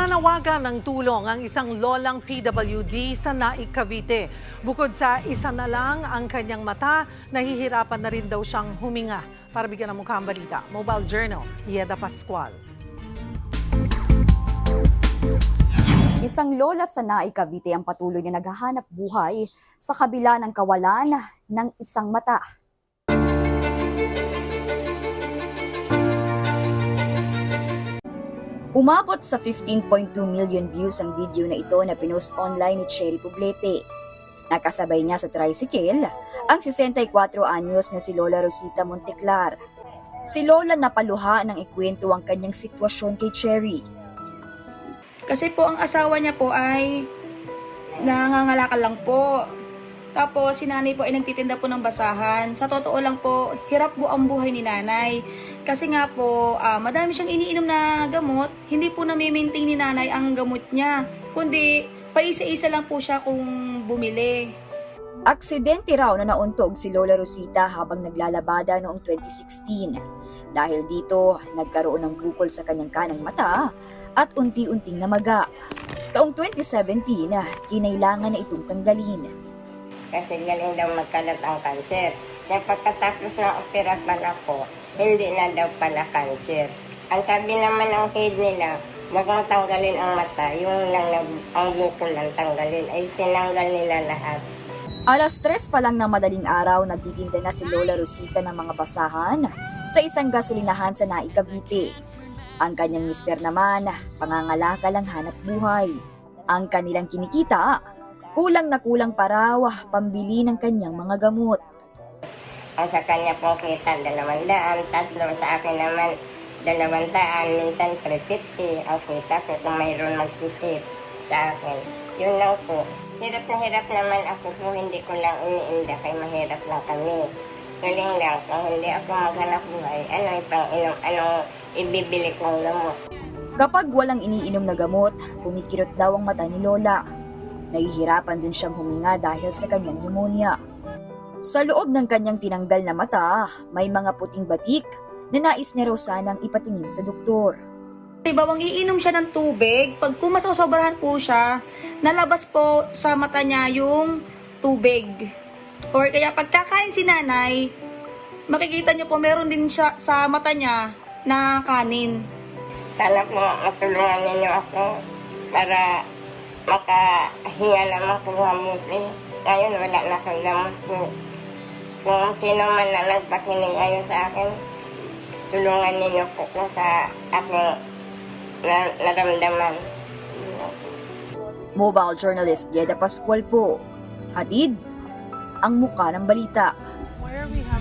Nananawagan ng tulong ang isang lolang PWD sa Naik, Cavite. Bukod sa isa na lang ang kanyang mata, nahihirapan na rin daw siyang huminga. Para bigyan ng mukha ang balita, Mobile Journal, Yeda Pascual. Isang lola sa Naik, Cavite ang patuloy na naghahanap buhay sa kabila ng kawalan ng isang mata. Umabot sa 15.2 million views ang video na ito na pinost online ni Cherry Poblete. Nakasabay niya sa tricycle ang 64 anyos na si Lola Rosita Monteclar. Si Lola napaluha ng ikwento ang kanyang sitwasyon kay Cherry. Kasi po ang asawa niya po ay nangangalakal lang po. Tapos si nanay po ay nagtitinda po ng basahan. Sa totoo lang po, hirap po ang buhay ni nanay. Kasi nga po, ah, madami siyang iniinom na gamot. Hindi po na-maintain ni nanay ang gamot niya. Kundi, paisa-isa lang po siya kung bumili. Aksidente raw na nauntog si Lola Rosita habang naglalabada noong 2016. Dahil dito, nagkaroon ng bukol sa kanyang kanang mata at unti-unting namaga. Taong 2017, kinailangan na itong tanggalin. kasi galing daw magkalat ang kanser. Kaya pagkatapos ng operasyon ako, hindi na daw pala kanser. Ang sabi naman ng head nila, wag mong tanggalin ang mata, yung lang na, ang bukol lang tanggalin, ay tinanggal nila lahat. Alas tres pa lang ng madaling araw, nagtitinda na si Lola Rosita ng mga basahan sa isang gasolinahan sa Naik, Cavite. Ang kanyang mister naman, pangangalakal ang hanap buhay. Ang kanilang kinikita, kulang na kulang pa raw pambili ng kanyang mga gamot. Ang sa kanya pong kita, dalawang daan, tatlo sa akin naman, dalawang daan, minsan 350 ang kita ko kung mayroon magtitip sa akin. Yun lang po. Hirap na hirap naman ako kung hindi ko lang iniinda kay mahirap lang kami. Galing lang, kung hindi ako maghanap buhay, ano ipang inom, anong ibibili kong gamot. Kapag walang iniinom na gamot, kumikirot daw ang mata ni Lola. Nahihirapan din siyang huminga dahil sa kanyang pneumonia. Sa loob ng kanyang tinanggal na mata, may mga puting batik na nais niya raw sanang ipatingin sa doktor. Ibawang iinom siya ng tubig, pag kumasosobrahan po siya, nalabas po sa mata niya yung tubig. Or kaya pagkakain si nanay, makikita niyo po meron din siya sa mata niya na kanin. Sana po matulungan ninyo ako para makahinga naman ko mabuti. Ngayon wala na akong gamot po. Kung sino man na nagpakinig ngayon sa akin, tulungan ninyo po ko sa aking na- naramdaman. Mobile journalist Yeda Pascual po. Hatid ang muka ng balita.